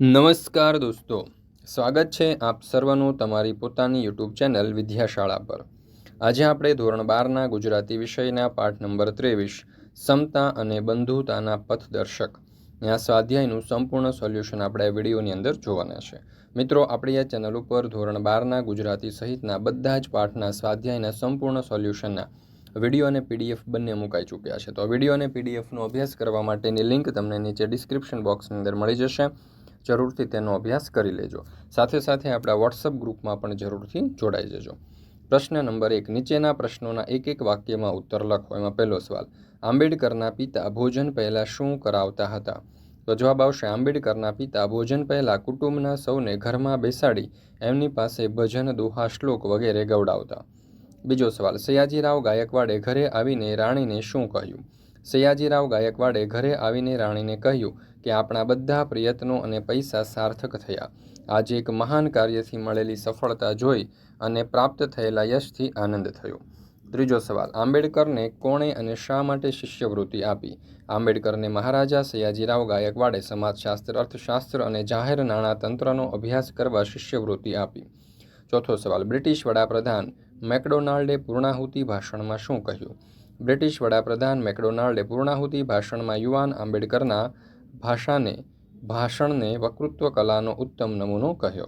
નમસ્કાર દોસ્તો. સ્વાગત છે આપ સર્વનું તમારી પોતાની યુટ્યુબ ચેનલ વિદ્યાશાળા પર. આજે આપણે ધોરણ બારના ગુજરાતી વિષયના પાઠ નંબર ત્રેવીસ, સમતા અને બંધુતાના પથદર્શક આ સ્વાધ્યાયનું સંપૂર્ણ સોલ્યુશન આપણે વિડીયોની અંદર જોવાના છે. મિત્રો, આપણી આ ચેનલ ઉપર ધોરણ બારના ગુજરાતી સહિતના બધા જ પાઠના સ્વાધ્યાયના સંપૂર્ણ સોલ્યુશનના વીડિયો અને પીડીએફ બંને મુકાઈ ચૂક્યા છે. તો વીડિયો અને પીડીએફનો અભ્યાસ કરવા માટેની લિંક તમને નીચે ડિસ્ક્રિપ્શન બોક્સની અંદર મળી જશે. જરૂરથી તેનો અભ્યાસ કરી લેજો. સાથે સાથે આપણા વોટ્સઅપ ગ્રુપમાં પણ જરૂરથી જોડાઈ જજો. પ્રશ્ન નંબર એક, નીચેના પ્રશ્નોના એક એક વાક્યમાં ઉત્તર લખો. એમાં પહેલો સવાલ, આંબેડકરના પિતા ભોજન પહેલાં શું કરાવતા હતા? તો જવાબ આવશે, આંબેડકરના પિતા ભોજન પહેલાં કુટુંબના સૌને ઘરમાં બેસાડી, એમની પાસે ભજન, દોહા, શ્લોક વગેરે ગવડાવતા. બીજો સવાલ, સયાજીરાવ ગાયકવાડે ઘરે આવીને રાણીને શું કહ્યું? સયાજીરાવ ગાયકવાડે ઘરે આવીને રાણીને કહ્યું કે આપણા બધા પ્રયત્નો અને પૈસા સાર્થક થયા. આજે એક મહાન કાર્યથી મળેલી સફળતા જોઈ અને પ્રાપ્ત થયેલા યશથી આનંદ થયો. ત્રીજો સવાલ, આંબેડકરને કોણે અને શા માટે શિષ્યવૃત્તિ આપી? આંબેડકરને મહારાજા સયાજીરાવ ગાયકવાડે સમાજશાસ્ત્ર, અર્થશાસ્ત્ર અને જાહેર નાણાં તંત્રનો અભ્યાસ કરવા શિષ્યવૃત્તિ આપી. ચોથો સવાલ, બ્રિટિશ વડાપ્રધાન મેકડોનાલ્ડે પૂર્ણાહુતિ ભાષણમાં શું કહ્યું? બ્રિટિશ વડાપ્રધાન મેકડોનાલ્ડે પૂર્ણાહુતિ ભાષણમાં યુવાન આંબેડકરના ભાષાને, ભાષણને વક્તૃત્વ કલાનો ઉત્તમ નમૂનો કહ્યો.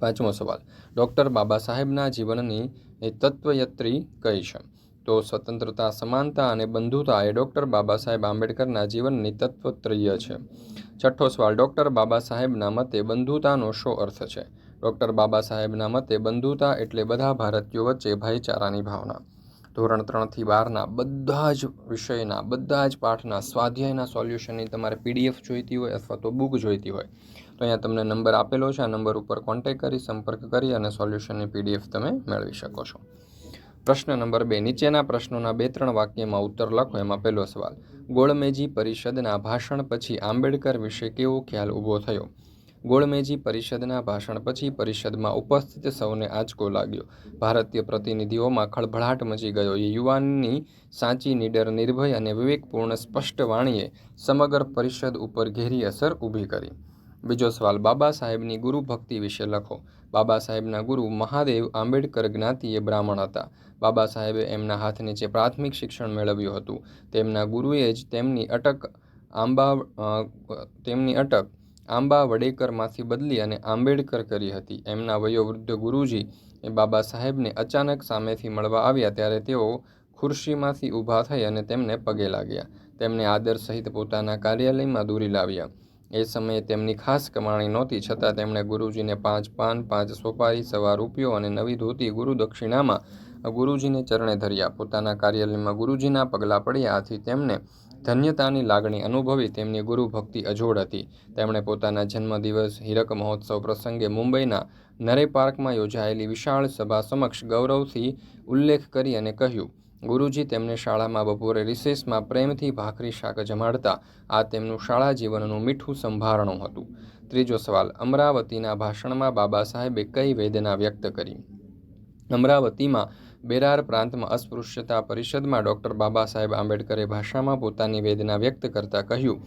પાંચમો સવાલ. ડૉક્ટર બાબા સાહેબના જીવનની એ તત્વયત્રી કઈ છે? તો સ્વતંત્રતા, સમાનતા અને બંધુતા એ ડૉક્ટર બાબા સાહેબ આંબેડકરના જીવનની તત્વત્રય છે. છઠ્ઠો સવાલ. ડૉક્ટર બાબા સાહેબના મતે બંધુતાનો શો અર્થ છે? ડૉક્ટર બાબા સાહેબના મતે બંધુતા એટલે બધા ભારતીયો વચ્ચે ભાઈચારાની ભાવના. ધોરણ ત્રણથી બારના બધા જ વિષયના, બધા જ પાઠના, સ્વાધ્યાયના સોલ્યુશનની તમારે પીડીએફ જોઈતી હોય અથવા તો બુક જોઈતી હોય, તો અહીંયા તમને નંબર આપેલો છે. આ નંબર ઉપર કોન્ટેક કરી, સંપર્ક કરી અને સોલ્યુશનની પીડીએફ તમે મેળવી શકો છો. પ્રશ્ન નંબર બે, નીચેના પ્રશ્નોના બે ત્રણ વાક્યમાં ઉત્તર લખો. એમાં પહેલો સવાલ, ગોળમેજી પરિષદના ભાષણ પછી આંબેડકર વિશે કેવો ખ્યાલ ઊભો થયો? ગોળમેજી પરિષદના ભાષણ પછી પરિષદમાં ઉપસ્થિત સૌને આંચકો લાગ્યો. ભારતીય પ્રતિનિધિઓમાં ખળભળાટ મચી ગયો. એ યુવાનની સાચી નીડર, નિર્ભય અને વિવેકપૂર્ણ સ્પષ્ટ વાણીએ સમગ્ર પરિષદ ઉપર ઘેરી અસર ઊભી કરી. બીજો સવાલ, બાબા સાહેબની ગુરુ ભક્તિ વિશે લખો. બાબા સાહેબના ગુરુ મહાદેવ આંબેડકર જ્ઞાતિએ બ્રાહ્મણ હતા. બાબા સાહેબે એમના હાથ નીચે પ્રાથમિક શિક્ષણ મેળવ્યું હતું. તેમના ગુરુએ જ તેમની અટક આંબા તેમની અટક આંબા વડેકરમાંથી બદલી અને આંબેડકર કરી હતી. એમના વયોવૃદ્ધ ગુરુજી એ બાબા સાહેબને અચાનક સામેથી મળવા આવ્યા ત્યારે તેઓ ખુરશીમાંથી ઊભા થઈ અને તેમને પગે લાગ્યા. તેમને આદર સહિત પોતાના કાર્યાલયમાં દૂરી લાવ્યા. એ સમયે તેમની ખાસ કમાણી નહોતી, છતાં તેમણે ગુરુજીને પાંચ પાન, પાંચ સોપારી, સવા રૂપિયો અને નવી ધોતી ગુરુ દક્ષિણામાં ગુરુજીને ચરણે ધર્યા. પોતાના કાર્યાલયમાં ગુરુજીના પગલાં પડ્યા આથી તેમને ધન્યતાની લાગણી અનુભવી તેમની ગુરુ ભક્તિ અજોડ હતી. તેમણે પોતાના જન્મદિવસ, હીરક મહોત્સવ પ્રસંગે મુંબઈના નરે પાર્કમાં યોજાયેલી વિશાળ સભા સમક્ષ ગૌરવથી ઉલ્લેખ કરી અને કહ્યું, ગુરુજી, તેમને શાળામાં બપોરે રિસેસમાં પ્રેમથી ભાખરી શાક જમાડતા આ તેમનું શાળા જીવનનું મીઠું સંભારણું હતું. ત્રીજો સવાલ, અમરાવતીના ભાષણમાં બાબા સાહેબે કઈ વેદના વ્યક્ત કરી? અમરાવતીમાં બેરાર પ્રાંતમાં અસ્પૃશ્યતા પરિષદમાં ડૉક્ટર બાબા સાહેબ આંબેડકરે ભાષામાં પોતાની વેદના વ્યક્ત કરતાં કહ્યું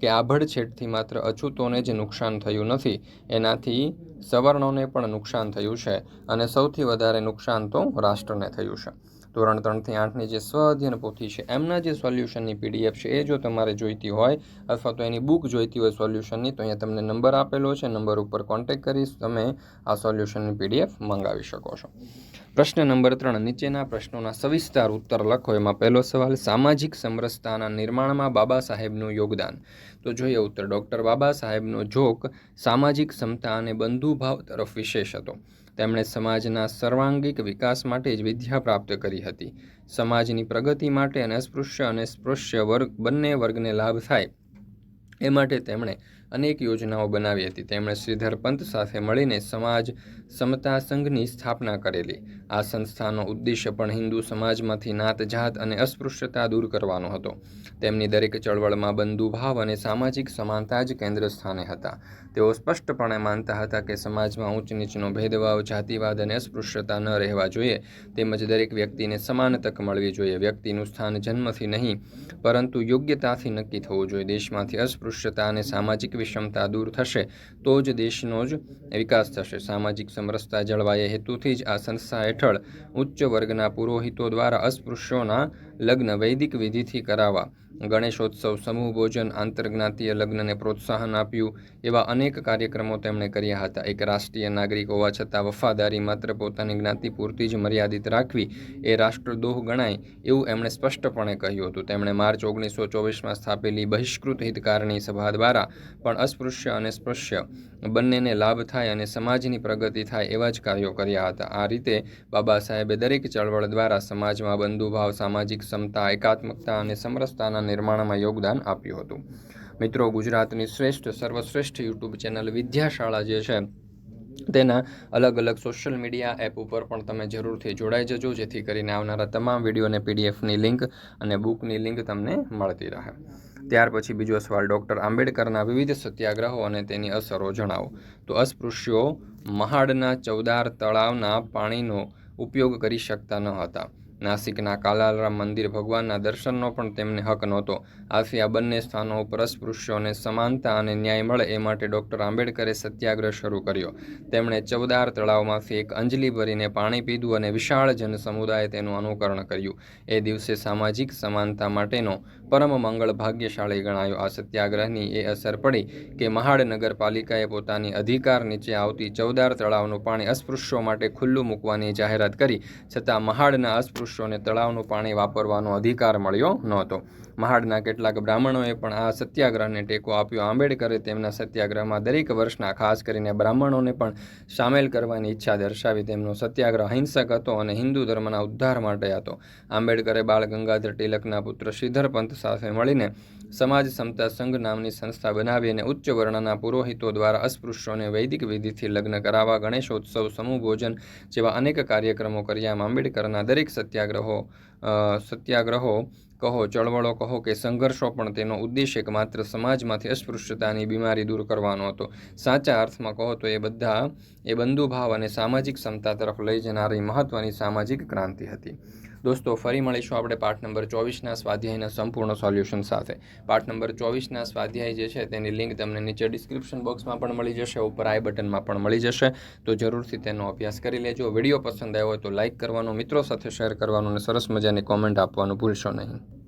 કે આભડછેડથી માત્ર અછૂતોને જ નુકસાન થયું નથી, એનાથી સવર્ણોને પણ નુકસાન થયું છે અને સૌથી વધારે નુકસાન તો રાષ્ટ્રને થયું છે. ધોરણ ત્રણથી આઠની જે સ્વઅધ્યયન પોથી છે, એમના જે સોલ્યુશનની પીડીએફ છે, એ જો તમારે જોઈતી હોય અથવા તો એની બુક જોઈતી હોય સોલ્યુશનની, તો અહીંયા તમને નંબર આપેલો છે, નંબર ઉપર કોન્ટેક્ટ કરીશ તમે આ સોલ્યુશનની પીડીએફ મંગાવી શકો છો. પ્રશ્ન નંબર ત્રણ, નીચેના પ્રશ્નોના સવિસ્તાર ઉત્તર લખો. એમાં પહેલો સવાલ, સામાજિક સમરસતાના નિર્માણમાં બાબા સાહેબનું યોગદાન. તો જોઈએ ઉત્તર. ડૉક્ટર બાબા સાહેબનો જોક સામાજિક ક્ષમતા અને બંધુભાવ તરફ વિશેષ હતો. તેમણે સમાજના સર્વાંગિક વિકાસ માટે જ વિદ્યા પ્રાપ્ત કરી હતી. સમાજની પ્રગતિ માટે અને અસ્પૃશ્ય અને સ્પૃશ્ય વર્ગ બંને વર્ગને લાભ થાય. એ માટે તેમણે અનેક યોજનાઓ બનાવી હતી. તેમણે શ્રીધર પંત સાથે મળીને સમાજ સમતા સંઘની સ્થાપના કરેલી. આ સંસ્થાનો ઉદ્દેશ્ય પણ હિન્દુ સમાજમાંથી નાત જાત અને અસ્પૃશ્યતા દૂર કરવાનો હતો. તેમની દરેક ચળવળમાં બંધુભાવ અને સામાજિક સમાનતા જ કેન્દ્ર સ્થાને હતા. તેઓ સ્પષ્ટપણે માનતા હતા કે સમાજમાં ઊંચ નીચનો ભેદભાવ, જાતિવાદ અને અસ્પૃશ્યતા ન રહેવા જોઈએ. તેમજ દરેક વ્યક્તિને સમાન તક મળવી જોઈએ. વ્યક્તિનું સ્થાન જન્મથી નહીં, પરંતુ યોગ્યતાથી નક્કી થવું જોઈએ. દેશમાંથી અસ્પૃશ્યતા અને સામાજિક વિષમતા દૂર થશે, તો જ દેશનો જ વિકાસ થશે. સામાજિક સમરસતા જળવાય હેતુથી જ આ સંસ્થા હેઠળ ઉચ્ચ વર્ગના પુરોહિતો દ્વારા અસ્પૃશ્યોના લગ્ન વૈદિક વિધિથી કરાવવા ગણેશોત્સવ, સમૂહ ભોજન, આંતરજ્ઞાતીય લગ્નને પ્રોત્સાહન આપ્યું એવા અનેક કાર્યક્રમો તેમણે કર્યા હતા. એક રાષ્ટ્રીય નાગરિક હોવા છતાં વફાદારી માત્ર પોતાની જ્ઞાતિ પૂરતી જ મર્યાદિત રાખવી એ રાષ્ટ્રદ્રોહ ગણાય એવું એમણે સ્પષ્ટપણે કહ્યું હતું. તેમણે માર્ચ ઓગણીસો ચોવીસમાં સ્થાપેલી બહિષ્કૃત હિતકારણી સભા દ્વારા પણ અસ્પૃશ્ય અને સ્પૃશ્ય બંનેને લાભ થાય અને સમાજની પ્રગતિ થાય એવા જ કાર્યો કર્યા હતા. આ રીતે બાબા સાહેબે દરેક ચળવળ દ્વારા સમાજમાં બંધુભાવ, સામાજિક ક્ષમતા, એકાત્મકતા અને સમરસતાના નિર્માણમાં યોગદાન આપ્યું હતું. મિત્રો, ગુજરાતની શ્રેષ્ઠ, સર્વશ્રેષ્ઠ યુટ્યુબ ચેનલ વિદ્યાશાળા જે છે, તેના અલગ અલગ સોશિયલ મીડિયા એપ ઉપર પણ તમે જરૂરથી જોડાઈ જજો, જેથી કરીને આવનારા તમામ વીડિયો અને પીડીએફની લિંક અને બુકની લિંક તમને મળતી રહે. ત્યાર પછી બીજો સવાલ, ડૉક્ટર આંબેડકરના વિવિધ સત્યાગ્રહો અને તેની અસરો જણાવો. તો અસ્પૃશ્યો, મહાડના ચૌદાર તળાવના પાણીનો ઉપયોગ કરી શકતા ન હતા. નાસિકના કાલાલરામ મંદિર ભગવાનના દર્શનનો પણ તેમને હક નહોતો. આથી આ બંને સ્થાનો ઉપર અસ્પૃશ્યોને સમાનતા અને ન્યાય મળે એ માટે ડૉક્ટર આંબેડકરે સત્યાગ્રહ શરૂ કર્યો. તેમણે ચૌદાર તળાવમાંથી એક અંજલિ ભરીને પાણી પીધું અને વિશાળ જન સમુદાય તેનું અનુકરણ કર્યું. એ દિવસે સામાજિક સમાનતા માટેનો પરમ મંગળ ભાગ્યશાળી ગણાયો. આ સત્યાગ્રહની એ અસર પડી કે મહાડ નગરપાલિકાએ પોતાની અધિકાર નીચે આવતી ચૌદાર તળાવનું પાણી અસ્પૃશ્યો માટે ખુલ્લું મૂકવાની જાહેરાત કરી. છતાં મહાડના અસ્પૃશ્યોને તળાવનું પાણી વાપરવાનો અધિકાર મળ્યો નહોતો. મહાડના કેટલાક બ્રાહ્મણોએ પણ આ સત્યાગ્રહને ટેકો આપ્યો. આંબેડકરે તેમના સત્યાગ્રહમાં દરેક વર્ષના, ખાસ કરીને બ્રાહ્મણોને પણ સામેલ કરવાની ઈચ્છા દર્શાવી તેમનો સત્યાગ્રહ અહિંસક હતો અને હિન્દુ ધર્મના ઉદ્ધાર માટે હતો. આંબેડકરે બાળ ગંગાધર તિલકના પુત્ર શ્રીધર પંત સાથે મળીને સમાજ સમતા સંઘ નામની સંસ્થા બનાવી અને ઉચ્ચ વર્ણના પુરોહિતો દ્વારા અસ્પૃશ્યોને વૈદિક વિધિથી લગ્ન કરાવવા ગણેશોત્સવ સમૂહ ભોજન જેવા અનેક કાર્યક્રમો કર્યા. આંબેડકરના દરેક સત્યાગ્રહો સત્યાગ્રહો કહો, ચળવળો કહો કે સંઘર્ષો પણ તેનો ઉદ્દેશ એક માત્ર સમાજમાંથી અસ્પૃશ્યતાની બીમારી દૂર કરવાનો હતો. સાચા અર્થમાં કહો તો એ બધા, એ બંધુભાવ અને સામાજિક ક્ષમતા તરફ લઈ જનારી મહત્ત્વની સામાજિક ક્રાંતિ હતી. દોસ્તો, ફરી મળીશું આપણે પાઠ નંબર ચોવીસના સ્વાધ્યાયના સંપૂર્ણ સોલ્યુશન સાથે. પાઠ નંબર ચોવીસના સ્વાધ્યાય જે છે તેની લિંક તમને નીચે ડિસ્ક્રિપ્શન બોક્સમાં પણ મળી જશે, ઉપર આઈ બટનમાં પણ મળી જશે. તો જરૂરથી તેનો અભ્યાસ કરી લેજો. વીડિયો પસંદ આવ્યો હોય તો લાઇક કરવાનો, મિત્રો સાથે શેર કરવાનું અને સરસ મજાની કોમેન્ટ આપવાનું ભૂલશો નહીં.